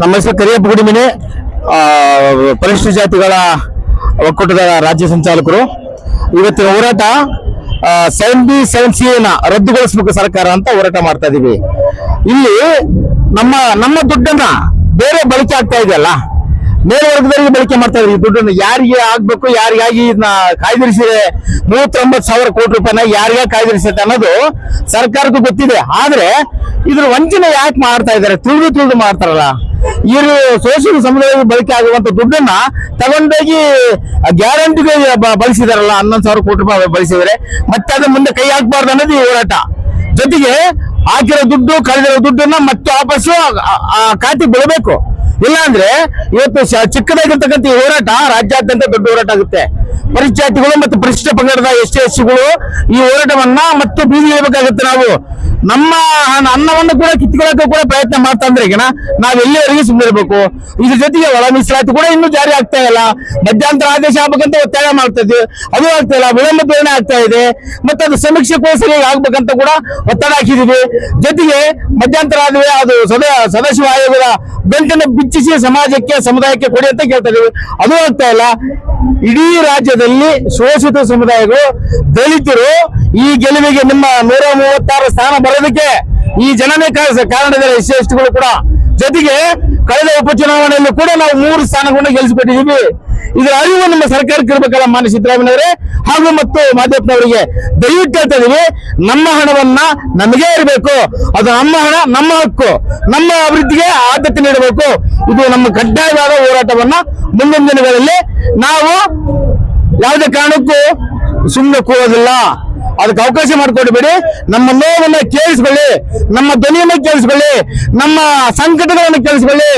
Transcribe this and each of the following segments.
ನಮ್ಮ ಹೆಸರು ಕರಿಯಪ್ಪ ಗುಡಿಮಿನಿ ಪರಿಶಿಷ್ಟ ಜಾತಿಗಳ ಒಕ್ಕೂಟದ ರಾಜ್ಯ ಸಂಚಾಲಕರು. ಇವತ್ತಿನ ಹೋರಾಟ ಸೆವೆನ್ ಬಿ ಸೆವೆನ್ ಸಿ ಎನ ರದ್ದುಗೊಳಿಸಬೇಕು ಸರ್ಕಾರ ಅಂತ ಹೋರಾಟ ಮಾಡ್ತಾ ಇದೀವಿ. ಇಲ್ಲಿ ನಮ್ಮ ನಮ್ಮ ದುಡ್ಡನ್ನ ಬೇರೆ ಬಳಕೆ ಆಗ್ತಾ ಇದೆಯಲ್ಲ ಮೇಲ್ವರ್ಗದಲ್ಲಿ ಬಳಕೆ ಮಾಡ್ತಾ ಇದ್ರು ಈ ದುಡ್ಡನ್ನು. ಯಾರಿಗೆ ಆಗ್ಬೇಕು, ಯಾರಿಗಾಗಿ ಇದನ್ನ ಕಾಯ್ದಿರಿಸಿದೆ? ಮೂವತ್ತೊಂಬತ್ತು ಸಾವಿರ ಕೋಟಿ ರೂಪಾಯಿನ ಯಾರಿಗೆ ಕಾಯ್ದಿರಿಸುತ್ತೆ ಅನ್ನೋದು ಸರ್ಕಾರಕ್ಕೂ ಗೊತ್ತಿದೆ. ಆದ್ರೆ ಇದ್ರ ವಂಚನೆ ಯಾಕೆ ಮಾಡ್ತಾ ಇದ್ದಾರೆ? ತುಳಿದು ತಿಳಿದು ಮಾಡ್ತಾರಲ್ಲ. ಇವರು ಸೋಷಿಯಲ್ ಸಮುದಾಯದ ಬಳಕೆ ಆಗುವಂತ ದುಡ್ಡನ್ನ ತಗೊಂಡೋಗಿ ಗ್ಯಾರಂಟಿಗೆ ಬಳಸಿದಾರಲ್ಲ, ಹನ್ನೊಂದು ಸಾವಿರ ಕೋಟಿ ರೂಪಾಯಿ ಬಳಸಿದರೆ. ಮತ್ತೆ ಅದ್ರ ಮುಂದೆ ಕೈ ಹಾಕ್ಬಾರ್ದು ಅನ್ನೋದು ಈ ಹೋರಾಟ. ಜೊತೆಗೆ ಹಾಕಿರೋ ದುಡ್ಡು, ಕಳೆದಿರೋ ದುಡ್ಡನ್ನ ಮತ್ತೆ ವಾಪಸ್ಸು ಆ- ಖಾತೆ ಬೀಳಬೇಕು ಇಲ್ಲಾಂದ್ರೆ ಇವತ್ತು ಚಿಕ್ಕದಾಗಿರ್ತಕ್ಕಂಥ ಈ ಹೋರಾಟ ರಾಜ್ಯಾದ್ಯಂತ ದೊಡ್ಡ ಹೋರಾಟ ಆಗುತ್ತೆ. ಪರಿಚಾತಿಗಳು ಮತ್ತು ಪರಿಶಿಷ್ಟ ಪಂಗಡದ ಎಸ್ ಟಿ ಎಸ್ಸಿಗಳು ಈ ಹೋರಾಟವನ್ನ ಮತ್ತೆ ಬೀದಿ ಹೇಳಬೇಕಾಗುತ್ತೆ ನಾವು. ನಮ್ಮ ಅನ್ನವನ್ನು ಕೂಡ ಕಿತ್ಕೊಳ್ಳೋಕೆ ಕೂಡ ಪ್ರಯತ್ನ ಮಾಡ್ತಾ ಅಂದ್ರೆ ಈಗ ನಾವ್ ಎಲ್ಲಿವರೆಗೆ ಸುಮ್ಮನಿರ್ಬೇಕು ಇದ್ರ ಜೊತೆಗೆ ಒಳ ಮೀಸಲಾತಿ ಕೂಡ ಇನ್ನೂ ಜಾರಿ ಆಗ್ತಾ ಇಲ್ಲ. ಮಧ್ಯಂತರ ಆದೇಶ ಆಗ್ಬೇಕಂತ ಒತ್ತಾಯ ಮಾಡ್ತಾ ಅದು ಆಗ್ತಾ ಇಲ್ಲ. ವಿಳಂಬ ಪ್ರೇರಣೆ ಆಗ್ತಾ ಇದೆ. ಮತ್ತೆ ಅದು ಸಮೀಕ್ಷೆ ಕೂಡ ಸರಿಯಾಗಿ ಆಗ್ಬೇಕಂತ ಕೂಡ ಒತ್ತಡ ಹಾಕಿದೀವಿ. ಜೊತೆಗೆ ಮಧ್ಯಂತರ ಆದ ಅದು ಸದಾ ಸದಸ್ಯ ಆಯೋಗದ ಬೆಂಟನ್ನು ಬಿಚ್ಚಿಸಿ ಸಮಾಜಕ್ಕೆ, ಸಮುದಾಯಕ್ಕೆ ಕೊಡಿ ಅಂತ ಕೇಳ್ತಾ ಇದೀವಿ ಅದು ಆಗ್ತಾ ಇಲ್ಲ. ಇಡೀ ರಾಜ್ಯದಲ್ಲಿ ಶೋಷಿತ ಸಮುದಾಯಗಳು, ದಲಿತರು ಈ ಗೆಲುವಿಗೆ ನಿಮ್ಮ ನೂರ ಮೂವತ್ತಾರು ಸ್ಥಾನ ಬರೋದಕ್ಕೆ ಈ ಜನನೇ ಕಾ- ಕಾರಣ ಇದ್ದಾರೆ ಎಸ್ ಎಸ್ಟಿಗಳು ಕೂಡ. ಜೊತೆಗೆ ಕಳೆದ ಉಪಚುನಾವಣೆಯಲ್ಲೂ ಕೂಡ ನಾವು ಮೂರು ಸ್ಥಾನಗಳನ್ನು ಗೆಲ್ಲಿಸಿಕೊಟ್ಟಿದ್ದೀವಿ. ಇದರ ಅರಿವು ನಮ್ಮ ಸರ್ಕಾರಕ್ಕೆ ಇರಬೇಕಲ್ಲ ಮಾನ್ಯ ಸಿದ್ದರಾಮಯ್ಯವರೇ ಹಾಗೂ ಮತ್ತು ಮಾಧ್ಯಮದವರಿಗೆ ದಯವಿಟ್ಟು ಹೇಳ್ತಾ ನಮ್ಮ ಹಣವನ್ನ ನಮಗೆ ಇರಬೇಕು. ಅದು ನಮ್ಮ ಹಣ, ನಮ್ಮ ಹಕ್ಕು. ನಮ್ಮ ಅಭಿವೃದ್ಧಿಗೆ ಆದ್ಯತೆ ನೀಡಬೇಕು. ಇದು ನಮ್ಮ ಕಡ್ಡಾಯವಾದ ಹೋರಾಟವನ್ನ ಮುಂದಿನ ದಿನಗಳಲ್ಲಿ ನಾವು ಯಾವುದೇ ಕಾರಣಕ್ಕೂ ಸುಮ್ಮನೆ ಕೂರೋದಿಲ್ಲ. ಅದಕ್ಕೆ ಅವಕಾಶ ಮಾಡಿಕೊಡ್ಬೇಡಿ ನಮ್ಮ ನೋವನ್ನ ಕೇಳಿಸ್ಕೊಳ್ಳಿ. ನಮ್ಮ ಧ್ವನಿಯನ್ನು ಕೇಳಿಸ್ಕೊಳ್ಳಿ. ನಮ್ಮ ಸಂಕಟಗಳನ್ನು ಕೇಳಿಸ್ಕೊಳ್ಳಿ.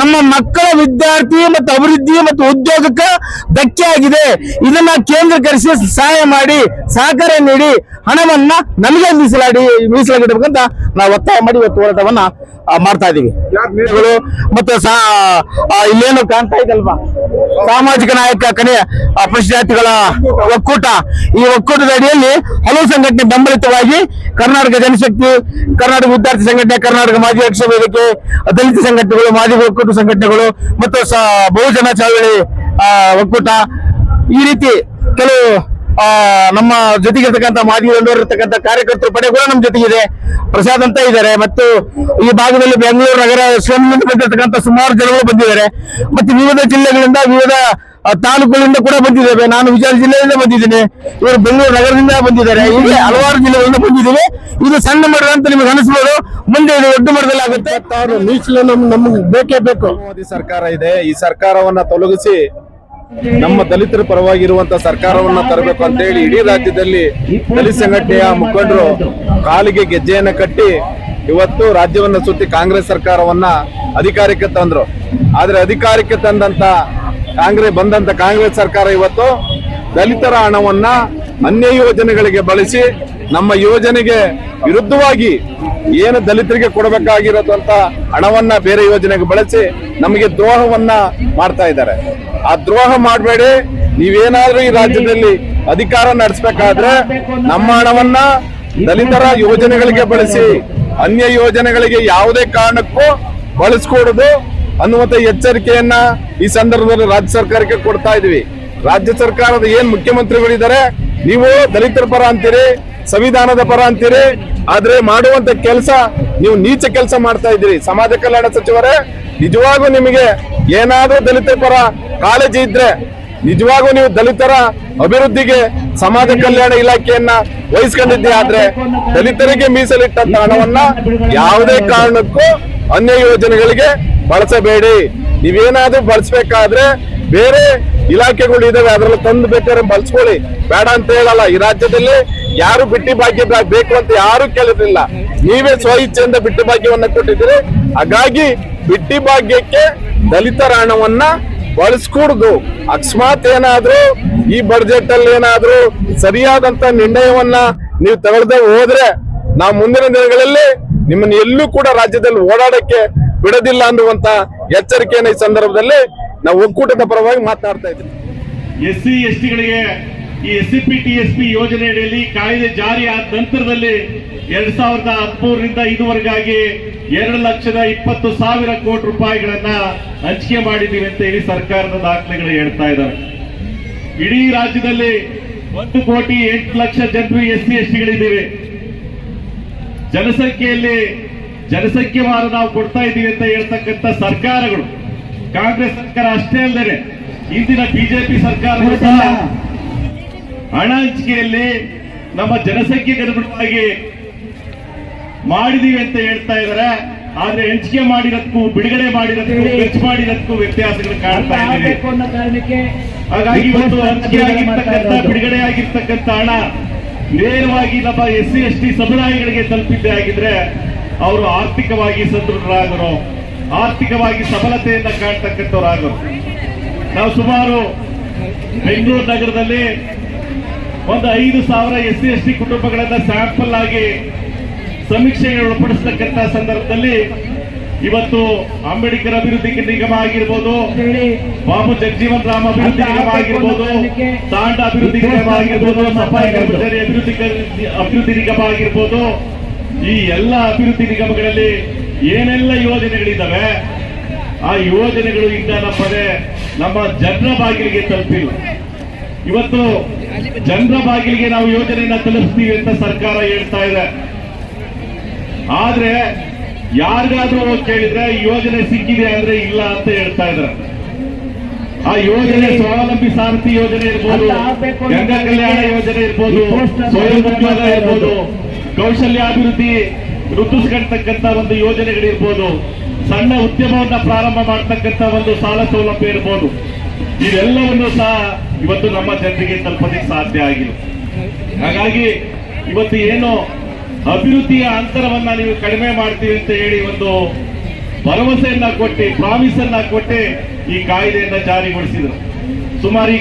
ನಮ್ಮ ಮಕ್ಕಳ ವಿದ್ಯಾರ್ಥಿ ಮತ್ತು ಅಭಿವೃದ್ಧಿ ಮತ್ತು ಉದ್ಯೋಗಕ್ಕೆ ಧಕ್ಕೆ ಆಗಿದೆ. ಇದನ್ನ ಕೇಂದ್ರೀಕರಿಸಿ ಸಹಾಯ ಮಾಡಿ ಸಹಕಾರ ನೀಡಿ ಹಣವನ್ನ ನಮಗೆ ಮೀಸಲಾಡಿ ಮೀಸಲಾಗಿಡ್ಬೇಕಂತ ನಾವು ಒತ್ತಾಯ ಮಾಡಿ ಇವತ್ತು ಹೋರಾಟವನ್ನ ಮಾಡ್ತಾ ಇದೀವಿ. ಮತ್ತು ಇಲ್ಲೇನು ಕಾಣ್ತಾ ಇದಲ್ವಾ? ಸಾಮಾಜಿಕ ನಾಯಕ ಕನಿ ಆ, ಪರಿಶಿಷ್ಟ ಒಕ್ಕೂಟ. ಈ ಒಕ್ಕೂಟದ ಅಡಿಯಲ್ಲಿ ಹಲವು ಸಂಘಟನೆ ಬೆಂಬಲಿತವಾಗಿ ಕರ್ನಾಟಕ ಜನಶಕ್ತಿ, ಕರ್ನಾಟಕ ವಿದ್ಯಾರ್ಥಿ ಸಂಘಟನೆ, ಕರ್ನಾಟಕ ಮಾಜಿ ಅಧ್ಯಕ್ಷ ವೇದಿಕೆ ದಲಿತ ಸಂಘಟನೆಗಳು, ಮಾಜಿ ಒಕ್ಕೂಟ ಸಂಘಟನೆಗಳು ಮತ್ತು ಬಹುಜನ ಚಳವಳಿ ಒಕ್ಕೂಟ. ಈ ರೀತಿ ಕೆಲವು ನಮ್ಮ ಜೊತೆಗಿರ್ತಕ್ಕಂಥ ಮಾಜಿ ಇರ್ತಕ್ಕಂಥ ಕಾರ್ಯಕರ್ತರ ಪಡೆ ಕೂಡ ನಮ್ಮ ಜೊತೆಗಿದೆ. ಪ್ರಸಾದ್ ಅಂತ ಇದ್ದಾರೆ ಮತ್ತು ಈ ಭಾಗದಲ್ಲಿ ಬೆಂಗಳೂರು ನಗರ ಶ್ರಮದಿಂದ ಬಂದಿರತಕ್ಕಂಥ ಸುಮಾರು ಜನಗಳು ಬಂದಿದ್ದಾರೆ. ಮತ್ತು ವಿವಿಧ ಜಿಲ್ಲೆಗಳಿಂದ ವಿವಿಧ ತಾಲೂಕುಗಳಿಂದ ಕೂಡ ಬಂದಿದ್ದೇವೆ. ನಾನು ವಿಜಯ ಜಿಲ್ಲೆಯಿಂದ ಬಂದಿದ್ದೀನಿ. ಇವರು ಬೆಂಗಳೂರು ನಗರದಿಂದ ಬಂದಿದ್ದಾರೆ. ಇಲ್ಲಿ ಹಲವಾರು ಜಿಲ್ಲೆಗಳಿಂದ ಬಂದಿದ್ದೇವೆ. ಇದು ಸಣ್ಣ ಮರ ಅಂತ ನಿಮಗೆ ಅನಿಸ್ಬೋದು. ಮುಂದೆ ಇದು ದೊಡ್ಡ ಮರದಲ್ಲಿ ಆಗುತ್ತೆ. ತಾವು ಮೀಸಲು ನಮ್ ನಮ್ಗೆ ಬೇಕೇ ಬೇಕು. ಮೋದಿ ಸರ್ಕಾರ ಇದೆ. ಈ ಸರ್ಕಾರವನ್ನ ತೊಲಗಿಸಿ ನಮ್ಮ ದಲಿತರ ಪರವಾಗಿರುವಂತ ಸರ್ಕಾರವನ್ನ ತರಬೇಕು ಅಂತ ಹೇಳಿ ಇಡೀ ರಾಜ್ಯದಲ್ಲಿ ದಲಿತ ಸಂಘಟನೆಯ ಮುಖಂಡರು ಕಾಲಿಗೆ ಗೆಜ್ಜೆಯನ್ನ ಕಟ್ಟಿ ಇವತ್ತು ರಾಜ್ಯವನ್ನ ಸುತ್ತಿ ಕಾಂಗ್ರೆಸ್ ಸರ್ಕಾರವನ್ನ ಅಧಿಕಾರಕ್ಕೆ ತಂದ್ರು. ಆದ್ರೆ ಅಧಿಕಾರಕ್ಕೆ ತಂದಂತ ಕಾಂಗ್ರೆಸ್ ಬಂದಂತ ಕಾಂಗ್ರೆಸ್ ಸರ್ಕಾರ ಇವತ್ತು ದಲಿತರ ಹಣವನ್ನ ಅನ್ಯ ಯೋಜನೆಗಳಿಗೆ ಬಳಸಿ ನಮ್ಮ ಯೋಜನೆಗೆ ವಿರುದ್ಧವಾಗಿ ಏನು ದಲಿತರಿಗೆ ಕೊಡಬೇಕಾಗಿರೋದಂತ ಹಣವನ್ನ ಬೇರೆ ಯೋಜನೆಗೆ ಬಳಸಿ ನಮಗೆ ದ್ರೋಹವನ್ನ ಮಾಡ್ತಾ ಇದ್ದಾರೆ. ಆ ದ್ರೋಹ ಮಾಡಬೇಡಿ. ನೀವೇನಾದ್ರೂ ಈ ರಾಜ್ಯದಲ್ಲಿ ಅಧಿಕಾರ ನಡೆಸಬೇಕಾದ್ರೆ ನಮ್ಮ ಹಣವನ್ನ ದಲಿತರ ಯೋಜನೆಗಳಿಗೆ ಬಳಸಿ ಅನ್ಯ ಯೋಜನೆಗಳಿಗೆ ಯಾವುದೇ ಕಾರಣಕ್ಕೂ ಬಳಸ್ಕೊಡುದು ಅನ್ನುವಂತ ಎಚ್ಚರಿಕೆಯನ್ನ ಈ ಸಂದರ್ಭದಲ್ಲಿ ರಾಜ್ಯ ಸರ್ಕಾರಕ್ಕೆ ಕೊಡ್ತಾ ಇದೀವಿ. ರಾಜ್ಯ ಸರ್ಕಾರದ ಏನ್ ಮುಖ್ಯಮಂತ್ರಿಗಳಿದ್ದಾರೆ, ನೀವು ದಲಿತರ ಪರ ಅಂತೀರಿ, ಸಂವಿಧಾನದ ಪರ ಅಂತೀರಿ, ಆದ್ರೆ ಮಾಡುವಂತ ಕೆಲಸ ನೀವು ನೀಚ ಕೆಲಸ ಮಾಡ್ತಾ ಇದ್ದೀರಿ. ಸಮಾಜ ಕಲ್ಯಾಣ ಸಚಿವರೇ, ನಿಜವಾಗೂ ನಿಮಗೆ ಏನಾದ್ರೂ ದಲಿತ ಪರ ಕಾಳಜಿ ಇದ್ರೆ, ನಿಜವಾಗೂ ನೀವು ದಲಿತರ ಅಭಿವೃದ್ಧಿಗೆ, ಸಮಾಜ ಕಲ್ಯಾಣ ಇಲಾಖೆಯನ್ನ ವಹಿಸ್ಕೊಂಡಿದ್ದೆ ಆದ್ರೆ ದಲಿತರಿಗೆ ಮೀಸಲಿಟ್ಟಂತ ಹಣವನ್ನ ಯಾವುದೇ ಕಾರಣಕ್ಕೂ ಅನ್ಯ ಯೋಜನೆಗಳಿಗೆ ಬಳಸಬೇಡಿ. ನೀವೇನಾದ್ರೂ ಬಳಸಬೇಕಾದ್ರೆ ಬೇರೆ ಇಲಾಖೆಗಳು ಇದಾವೆ, ಅದ್ರಲ್ಲಿ ತಂದು ಬೇಕಾದ್ರೆ ಬಳಸ್ಕೊಳ್ಳಿ. ಬೇಡ ಅಂತ ಹೇಳಲ್ಲ, ಈ ರಾಜ್ಯದಲ್ಲಿ ಯಾರು ಬಿಟ್ಟಿ ಭಾಗ್ಯ ಬೇಕು ಅಂತ ಯಾರು ಕೇಳಿರ್ಲಿಲ್ಲ ನೀವೇ ಸ್ವ ಇಚ್ಛೆಯಿಂದ ಬಿಟ್ಟಿ ಭಾಗ್ಯವನ್ನ ಕೊಟ್ಟಿದ್ದೀರಿ. ಹಾಗಾಗಿ ಬಿಟ್ಟಿ ಭಾಗ್ಯಕ್ಕೆ ದಲಿತರ ಹಣವನ್ನ ಬಳಸ್ಕೂಡ್ದು. ಅಕಸ್ಮಾತ್ ಏನಾದ್ರೂ ಈ ಬಡ್ಜೆಟ್ ಅಲ್ಲಿ ಏನಾದ್ರೂ ಸರಿಯಾದಂತ ನಿರ್ಣಯವನ್ನ ನೀವು ತಗೊಳ್ದೆ ಹೋದ್ರೆ ನಾವು ಮುಂದಿನ ದಿನಗಳಲ್ಲಿ ನಿಮ್ಮನ್ನ ಎಲ್ಲೂ ಕೂಡ ರಾಜ್ಯದಲ್ಲಿ ಓಡಾಡಕ್ಕೆ ಬಿಡೋದಿಲ್ಲ ಅನ್ನುವಂತ ಎಚ್ಚರಿಕೆಯನ್ನು ಈ ಸಂದರ್ಭದಲ್ಲಿ ನಾವು ಒಕ್ಕೂಟದ ಪರವಾಗಿ ಮಾತನಾಡ್ತಾ ಇದ್ದೀವಿ. ಎಸ್ ಸಿ ಎಸ್ ಟಿಗಳಿಗೆ ಈ ಎಸ್ ಸಿ ಟಿ ಯೋಜನೆ ಅಡಿಯಲ್ಲಿ ಕಾಯ್ದೆ ಜಾರಿ ಆದ ನಂತರದಲ್ಲಿ ಎರಡ್ ಸಾವಿರದ ಹದಿಮೂರರಿಂದ ಇದುವರೆಗಾಗಿ ಎರಡು ಲಕ್ಷದ ಇಪ್ಪತ್ತು ಸಾವಿರ ಕೋಟಿ ರೂಪಾಯಿಗಳನ್ನ ಹಂಚಿಕೆ ಮಾಡಿದ್ದೀವಿ ಅಂತ ಹೇಳಿ ಸರ್ಕಾರದ ದಾಖಲೆಗಳು ಹೇಳ್ತಾ ಇದ್ದಾರೆ ಇಡೀ ರಾಜ್ಯದಲ್ಲಿ ಒಂದು ಕೋಟಿ ಎಂಟು ಲಕ್ಷ ಜನರು ಎಸ್ ಸಿ ಎಸ್ ಟಿಗಳಿದ್ದೀವಿ ಜನಸಂಖ್ಯೆಯಲ್ಲಿ ಜನಸಂಖ್ಯೆವಾರು ನಾವು ಕೊಡ್ತಾ ಇದ್ದೀವಿ ಅಂತ ಹೇಳ್ತಕ್ಕಂಥ ಸರ್ಕಾರಗಳು ಕಾಂಗ್ರೆಸ್ ಸರ್ಕಾರ ಅಷ್ಟೇ ಅಲ್ಲದೆ ಇಂದಿನ ಬಿಜೆಪಿ ಸರ್ಕಾರ ಸಹ ಹಣ ಹಂಚಿಕೆಯಲ್ಲಿ ನಮ್ಮ ಜನಸಂಖ್ಯೆಗೆ ಅನುಗುಣವಾಗಿ ಮಾಡಿದೀವಿ ಅಂತ ಹೇಳ್ತಾ ಇದಾರೆ ಆದ್ರೆ ಹಂಚಿಕೆ ಮಾಡಿರೋದಕ್ಕೂ ಬಿಡುಗಡೆ ಮಾಡಿರೋದಕ್ಕೂ ಖರ್ಚು ಮಾಡಿರೋದಕ್ಕೂ ವ್ಯತ್ಯಾಸಗಳು ಕಾಣ್ತಾ ಇದೆ ಹಾಗಾಗಿ ಇವತ್ತು ಹಂಚಿಕೆ ಆಗಿರ್ತಕ್ಕಂಥ ಬಿಡುಗಡೆ ಆಗಿರ್ತಕ್ಕಂಥ ಹಣ ನೇರವಾಗಿ ನಮ್ಮ ಎಸ್ ಸಿ ಎಸ್ ಟಿ ಸಮುದಾಯಗಳಿಗೆ ತಲುಪಿದ್ದೇ ಆಗಿದ್ರೆ ಅವರು ಆರ್ಥಿಕವಾಗಿ ಸದೃಢರಾಗರು. ಆರ್ಥಿಕವಾಗಿ ಸಫಲತೆಯಿಂದ ಕಾಣ್ತಕ್ಕಂಥವ್ರಾಗರು. ನಾವು ಸುಮಾರು ಬೆಂಗಳೂರು ನಗರದಲ್ಲಿ ಒಂದು ಐದು ಸಾವಿರ ಎಸ್ ಸಿ, ಎಸ್ ಟಿ ಕುಟುಂಬಗಳನ್ನ ಸ್ಯಾಂಪಲ್ ಆಗಿ ಸಮೀಕ್ಷೆಗೆ ಒಳಪಡಿಸ್ತಕ್ಕಂಥ ಸಂದರ್ಭದಲ್ಲಿ ಇವತ್ತು ಅಂಬೇಡ್ಕರ್ ಅಭಿವೃದ್ಧಿ ನಿಗಮ ಆಗಿರ್ಬೋದು, ಬಾಬು ಜಗಜೀವನ್ ರಾಮ್ ಅಭಿವೃದ್ಧಿ ನಿಗಮ ಆಗಿರ್ಬೋದು, ತಾಂಡ ಅಭಿವೃದ್ಧಿ ನಿಗಮ ಆಗಿರ್ಬೋದು, ಸಫಾಯಿ ಕರ್ಮಚಾರಿ ಅಭಿವೃದ್ಧಿ ಅಭಿವೃದ್ಧಿ ನಿಗಮ ಆಗಿರ್ಬೋದು ಈ ಎಲ್ಲ ಅಭಿವೃದ್ಧಿ ನಿಗಮಗಳಲ್ಲಿ ಏನೆಲ್ಲ ಯೋಜನೆಗಳಿದ್ದಾವೆ ಆ ಯೋಜನೆಗಳು ಈಗ ನಮ್ಮನೆ ನಮ್ಮ ಜನರ ಬಾಗಿಲಿಗೆ ತಲುಪಿಲ್ಲ. ಇವತ್ತು ಜನರ ಬಾಗಿಲಿಗೆ ನಾವು ಯೋಜನೆಯನ್ನ ತಲುಪಿಸ್ತೀವಿ ಅಂತ ಸರ್ಕಾರ ಹೇಳ್ತಾ ಇದೆ. ಆದ್ರೆ ಯಾರಿಗಾದ್ರೂ ಕೇಳಿದ್ರೆ ಯೋಜನೆ ಸಿಕ್ಕಿದೆ ಅಂದ್ರೆ ಇಲ್ಲ ಅಂತ ಹೇಳ್ತಾ ಇದ್ದಾರೆ. ಆ ಯೋಜನೆ ಸ್ವಾವಲಂಬಿ ಸಾರಥಿ ಯೋಜನೆ ಇರ್ಬೋದು ಗಂಗಾ ಕಲ್ಯಾಣ ಯೋಜನೆ ಇರ್ಬೋದು ಸ್ವಯಂ ಉದ್ಯೋಗ ಇರ್ಬೋದು ಕೌಶಲ್ಯಾಭಿವೃದ್ಧಿ ವೃದ್ಧಿಸ್ಕೊಳ್ತಕ್ಕಂತ ಒಂದು ಯೋಜನೆಗಳಿರ್ಬೋದು. ಸಣ್ಣ ಉದ್ಯಮವನ್ನ ಪ್ರಾರಂಭ ಮಾಡ್ತಕ್ಕಂಥ ಒಂದು ಸಾಲ ಸೌಲಭ್ಯ ಇರ್ಬೋದು. ಇವೆಲ್ಲವನ್ನು ಸಹ ಇವತ್ತು ನಮ್ಮ ಜನರಿಗೆ ತಲುಪಲಿಕ್ಕೆ ಸಾಧ್ಯ ಆಗಿಲ್ಲ. ಹಾಗಾಗಿ ಇವತ್ತು ಏನು ಅಭಿವೃದ್ಧಿಯ ಅಂತರವನ್ನ ನೀವು ಕಡಿಮೆ ಮಾಡ್ತೀವಿ ಅಂತ ಹೇಳಿ ಒಂದು ಭರವಸೆಯನ್ನ ಕೊಟ್ಟು ಪ್ರಾಮಿಸ್ ಅನ್ನ ಕೊಟ್ಟು ಈ ಕಾಯ್ದೆಯನ್ನ ಜಾರಿಗೊಳಿಸಿದ್ರು. ಸುಮಾರು